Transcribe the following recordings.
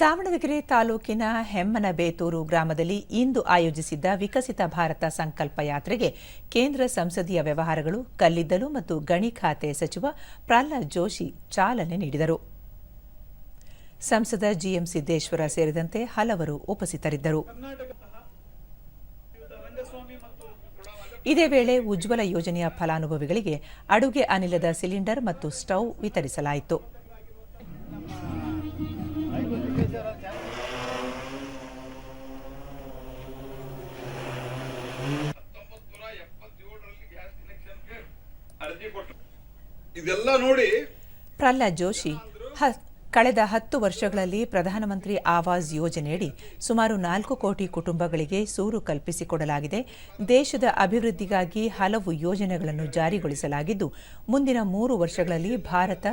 ದಾವಣಗೆರೆ ತಾಲೂಕಿನ ಹೆಮ್ಮನಬೇತೂರು ಗ್ರಾಮದಲ್ಲಿ ಇಂದು ಆಯೋಜಿಸಿದ್ದ ವಿಕಸಿತ ಭಾರತ ಸಂಕಲ್ಪ ಯಾತ್ರೆಗೆ ಕೇಂದ್ರ ಸಂಸದೀಯ ವ್ಯವಹಾರಗಳು, ಕಲ್ಲಿದ್ದಲು ಮತ್ತು ಗಣಿ ಖಾತೆ ಸಚಿವ ಪ್ರಹ್ಲಾದ್ ಜೋಶಿ ಚಾಲನೆ ನೀಡಿದರು. ಸಂಸದ ಜಿಎಂ ಸಿದ್ದೇಶ್ವರ ಸೇರಿದಂತೆ ಹಲವರು ಉಪಸ್ಥಿತರಿದ್ದರು. ಇದೇ ವೇಳೆ ಉಜ್ವಲ ಯೋಜನೆಯ ಫಲಾನುಭವಿಗಳಿಗೆ ಅಡುಗೆ ಅನಿಲದ ಸಿಲಿಂಡರ್ ಮತ್ತು ಸ್ಟೌವ್ ವಿತರಿಸಲಾಯಿತು. ಇದೆಲ್ಲ ನೋಡಿ ಪ್ರಹ್ಲಾದ್ ಜೋಶಿ ಕಳೆದ ಹತ್ತು ವರ್ಷಗಳಲ್ಲಿ ಪ್ರಧಾನಮಂತ್ರಿ ಆವಾಸ್ ಯೋಜನೆಯಡಿ ಸುಮಾರು ನಾಲ್ಕು ಕೋಟಿ ಕುಟುಂಬಗಳಿಗೆ ಸೂರು ಕಲ್ಪಿಸಿಕೊಡಲಾಗಿದೆ. ದೇಶದ ಅಭಿವೃದ್ಧಿಗಾಗಿ ಹಲವು ಯೋಜನೆಗಳನ್ನು ಜಾರಿಗೊಳಿಸಲಾಗಿದ್ದು ಮುಂದಿನ ಮೂರು ವರ್ಷಗಳಲ್ಲಿ ಭಾರತ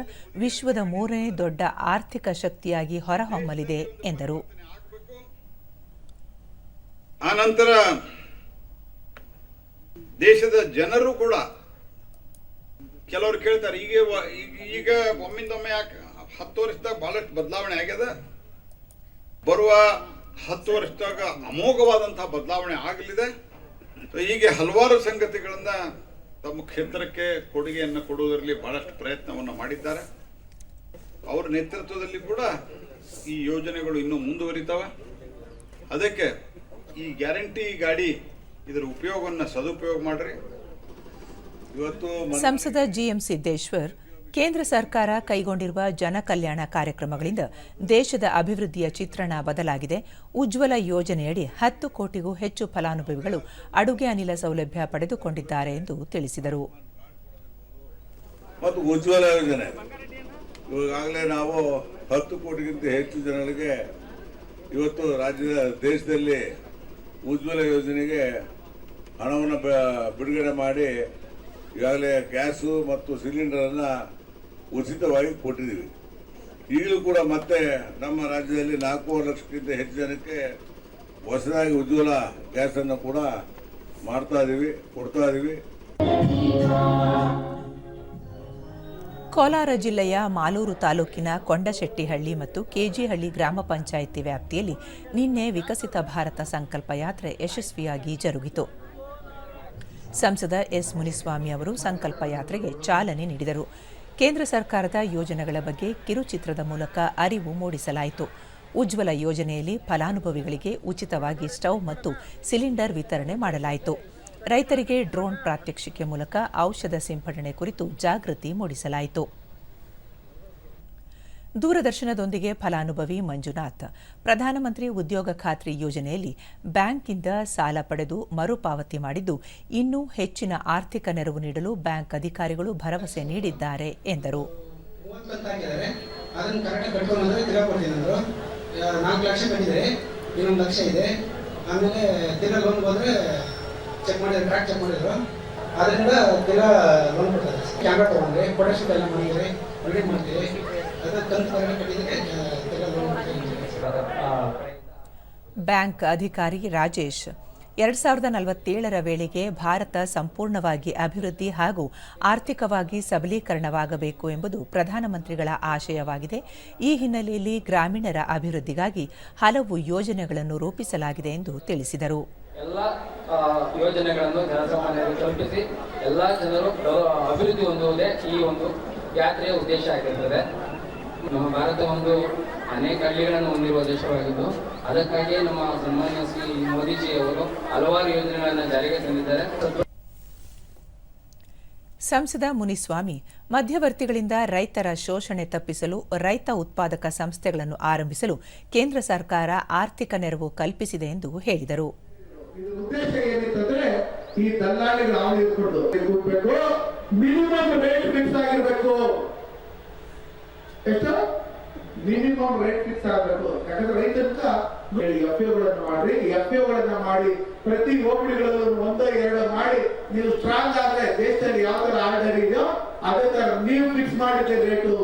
ವಿಶ್ವದ ಮೂರನೇ ದೊಡ್ಡ ಆರ್ಥಿಕ ಶಕ್ತಿಯಾಗಿ ಹೊರಹೊಮ್ಮಲಿದೆ ಎಂದರು. ಆನಂತರ ನಂತರ ದೇಶದ ಜನರು ಕೂಡ ಕೆಲವರು ಕೇಳ್ತಾರೆ, ಈಗ ಈಗ- ಒಮ್ಮಿಂದೊಮ್ಮೆ ಯಾಕೆ ಹತ್ತು ವರ್ಷದಾಗ ಬಹಳಷ್ಟು ಬದಲಾವಣೆ ಆಗ್ಯದ? ಬರುವ ಹತ್ತು ವರ್ಷದಾಗ ಅಮೋಘವಾದಂತಹ ಬದಲಾವಣೆ ಆಗಲಿದೆ? ಹೀಗೆ ಹಲವಾರು ಸಂಗತಿಗಳನ್ನ ತಮ್ಮ ಕ್ಷೇತ್ರಕ್ಕೆ ಕೊಡುಗೆಯನ್ನು ಕೊಡುವುದರಲ್ಲಿ ಬಹಳಷ್ಟು ಪ್ರಯತ್ನವನ್ನು ಮಾಡಿದ್ದಾರೆ. ಅವರ ನೇತೃತ್ವದಲ್ಲಿ ಕೂಡ ಈ ಯೋಜನೆಗಳು ಇನ್ನೂ ಮುಂದುವರಿತಾವೆ. ಅದಕ್ಕೆ ಈ ಗ್ಯಾರಂಟಿ ಗಾಡಿ ಇದರ ಉಪಯೋಗವನ್ನು ಸದುಪಯೋಗ ಮಾಡ್ರಿ. ಸಂಸದ ಜಿಎಂ ಸಿದ್ದೇಶ್ವರ್ ಕೇಂದ್ರ ಸರ್ಕಾರ ಕೈಗೊಂಡಿರುವ ಜನಕಲ್ಯಾಣ ಕಾರ್ಯಕ್ರಮಗಳಿಂದ ದೇಶದ ಅಭಿವೃದ್ಧಿಯ ಚಿತ್ರಣ ಬದಲಾಗಿದೆ. ಉಜ್ವಲ ಯೋಜನೆಯಡಿ ಹತ್ತು ಕೋಟಿಗೂ ಹೆಚ್ಚು ಫಲಾನುಭವಿಗಳು ಅಡುಗೆ ಅನಿಲ ಸೌಲಭ್ಯ ಪಡೆದುಕೊಂಡಿದ್ದಾರೆ ಎಂದು ತಿಳಿಸಿದರು. ಮತ್ತು ಉಜ್ವಲ ಯೋಜನೆ. ನಾವು ಹತ್ತು ಕೋಟಿಗಿಂತ ಹೆಚ್ಚು ಜನರಿಗೆ ಇವತ್ತು ರಾಜ್ಯದ ದೇಶದಲ್ಲಿ ಉಜ್ವಲ ಯೋಜನೆಗೆ ಹಣವನ್ನು ಬಿಡುಗಡೆ ಮಾಡಿ ಈಗಾಗಲೇ ಗ್ಯಾಸು ಮತ್ತು ಸಿಲಿಂಡರನ್ನು ಉಚಿತವಾಗಿ ಕೊಟ್ಟಿದ್ದೀವಿ. ಈಗಲೂ ಕೂಡ ಮತ್ತೆ ನಮ್ಮ ರಾಜ್ಯದಲ್ಲಿ ನಾಲ್ಕೂವರೆ ಲಕ್ಷಕ್ಕಿಂತ ಹೆಚ್ಚು ಜನಕ್ಕೆ ಹೊಸದಾಗಿ ಉಜ್ವಲ ಗ್ಯಾಸನ್ನು ಕೂಡ ಮಾಡ್ತಾ ಇದ್ದೀವಿ ಕೊಡ್ತಾ ಇದ್ದೀವಿ ಕೋಲಾರ ಜಿಲ್ಲೆಯ ಮಾಲೂರು ತಾಲೂಕಿನ ಕೊಂಡಶೆಟ್ಟಿಹಳ್ಳಿ ಮತ್ತು ಕೆಜಿಹಳ್ಳಿ ಗ್ರಾಮ ಪಂಚಾಯಿತಿ ವ್ಯಾಪ್ತಿಯಲ್ಲಿ ನಿನ್ನೆ ವಿಕಸಿತ ಭಾರತ ಸಂಕಲ್ಪ ಯಾತ್ರೆ ಯಶಸ್ವಿಯಾಗಿ ಜರುಗಿತು. ಸಂಸದ ಎಸ್ ಮುನಿಸ್ವಾಮಿ ಅವರು ಸಂಕಲ್ಪ ಯಾತ್ರೆಗೆ ಚಾಲನೆ ನೀಡಿದರು. ಕೇಂದ್ರ ಸರ್ಕಾರದ ಯೋಜನೆಗಳ ಬಗ್ಗೆ ಕಿರುಚಿತ್ರದ ಮೂಲಕ ಅರಿವು ಮೂಡಿಸಲಾಯಿತು. ಉಜ್ವಲ ಯೋಜನೆಯಲ್ಲಿ ಫಲಾನುಭವಿಗಳಿಗೆ ಉಚಿತವಾಗಿ ಸ್ಟವ್ ಮತ್ತು ಸಿಲಿಂಡರ್ ವಿತರಣೆ ಮಾಡಲಾಯಿತು. ರೈತರಿಗೆ ಡ್ರೋನ್ ಪ್ರಾತ್ಯಕ್ಷಿಕೆ ಮೂಲಕ ಔಷಧ ಸಿಂಪಡಣೆ ಕುರಿತು ಜಾಗೃತಿ ಮೂಡಿಸಲಾಯಿತು. ದೂರದರ್ಶನದೊಂದಿಗೆ ಫಲಾನುಭವಿ ಮಂಜುನಾಥ್. ಪ್ರಧಾನಮಂತ್ರಿ ಉದ್ಯೋಗ ಖಾತ್ರಿ ಯೋಜನೆಯಲ್ಲಿ ಬ್ಯಾಂಕ್ನಿಂದ ಸಾಲ ಪಡೆದು ಮರುಪಾವತಿ ಮಾಡಿದ್ದು, ಇನ್ನೂ ಹೆಚ್ಚಿನ ಆರ್ಥಿಕ ನೆರವು ನೀಡಲು ಬ್ಯಾಂಕ್ ಅಧಿಕಾರಿಗಳು ಭರವಸೆ ನೀಡಿದ್ದಾರೆ, ಎಂದರು. ಅದರಿಂದ ತಿರ್ಗಾ ಲೋನ್ ಕೊಡ್ತಾರೆ. ಕ್ಯಾಮ್ರಾ ತೊಗೊಂಡ್ರೆ ಫೋಟೋಶೂಟ್ ಎಲ್ಲ ಮಾಡಿದ್ರೆ ರೆಡಿ ಮಾಡ್ತೀವಿ ಬ್ಯಾಂಕ್ ಅಧಿಕಾರಿ ರಾಜೇಶ್. ಎರಡ್ ಸಾವಿರದ ನಲವತ್ತೇಳರ ವೇಳೆಗೆ ಭಾರತ ಸಂಪೂರ್ಣವಾಗಿ ಅಭಿವೃದ್ಧಿ ಹಾಗೂ ಆರ್ಥಿಕವಾಗಿ ಸಬಲೀಕರಣವಾಗಬೇಕು ಎಂಬುದು ಪ್ರಧಾನಮಂತ್ರಿಗಳ ಆಶಯವಾಗಿದೆ. ಈ ಹಿನ್ನೆಲೆಯಲ್ಲಿ ಗ್ರಾಮೀಣರ ಅಭಿವೃದ್ಧಿಗಾಗಿ ಹಲವು ಯೋಜನೆಗಳನ್ನು ರೂಪಿಸಲಾಗಿದೆ ಎಂದು ತಿಳಿಸಿದರು. ಎಲ್ಲ ಯೋಜನೆಗಳನ್ನು ಜನಸಾಮಾನ್ಯರಿಗೆ ತಲುಪಿಸಿ ಎಲ್ಲ ಜನರು ಅಭಿವೃದ್ಧಿ ಹೊಂದುವುದೇ ಈ ಒಂದು ಯಾತ್ರೆಯ ಉದ್ದೇಶ ಆಗಿರ್ತದೆ. ನಮ್ಮ ಭಾರತ ಒಂದು ಅನೇಕ ಹಳ್ಳಿಗಳನ್ನು ಹೊಂದಿರುವ ದೇಶವಾಗಿದ್ದು ಅದಕ್ಕಾಗಿಯೇ ನಮ್ಮ ಸನ್ಮಾನ್ಯ ಶ್ರೀ ಮೋದಿಜಿಯವರು ಹಲವಾರು ಯೋಜನೆಗಳನ್ನು ಜಾರಿಗೆ ತಂದಿದ್ದಾರೆ. ಸಂಸದ ಮುನಿಸ್ವಾಮಿ ಮಧ್ಯವರ್ತಿಗಳಿಂದ ರೈತರ ಶೋಷಣೆ ತಪ್ಪಿಸಲು ರೈತ ಉತ್ಪಾದಕ ಸಂಸ್ಥೆಗಳನ್ನು ಆರಂಭಿಸಲು ಕೇಂದ್ರ ಸರ್ಕಾರ ಆರ್ಥಿಕ ನೆರವು ಕಲ್ಪಿಸಿದೆ ಎಂದು ಹೇಳಿದರು. ಉದ್ದೇಶ ಏನಿತ್ತಂದ್ರೆ ಈ ದಲ್ಲಾಳಿಗಳು ಇಟ್ಕೊಂಡು ಕೂತ್ಬೇಕು ಮಿನಿಮಮ್ ರೇಟ್ ಫಿಕ್ಸ್ ಎಷ್ಟು? ಮಿನಿಮಮ್ ರೇಟ್ ಫಿಕ್ಸ್ ಆಗಬೇಕು. ಯಾಕಂದ್ರೆ ರೈತರಿಂದ ಎಫ್ ಎಗಳನ್ನು ಮಾಡ್ರಿ. ಎಫ್ ಎಗಳನ್ನು ಮಾಡಿ, ಪ್ರತಿ ಹೋಬಳಿಗಳಲ್ಲೂ ಒಂದೋ ಎರಡೋ ಮಾಡಿ, ನೀವು ಸ್ಟ್ರಾಂಗ್ ಆದ್ರೆ ದೇಶದಲ್ಲಿ ಯಾವ ತರ ಆರ್ಡರ್ ಇದೆಯೋ, ಅದೇ ತರ ನೀವು ಫಿಕ್ಸ್ ಮಾಡಿದ್ರೆ ರೇಟು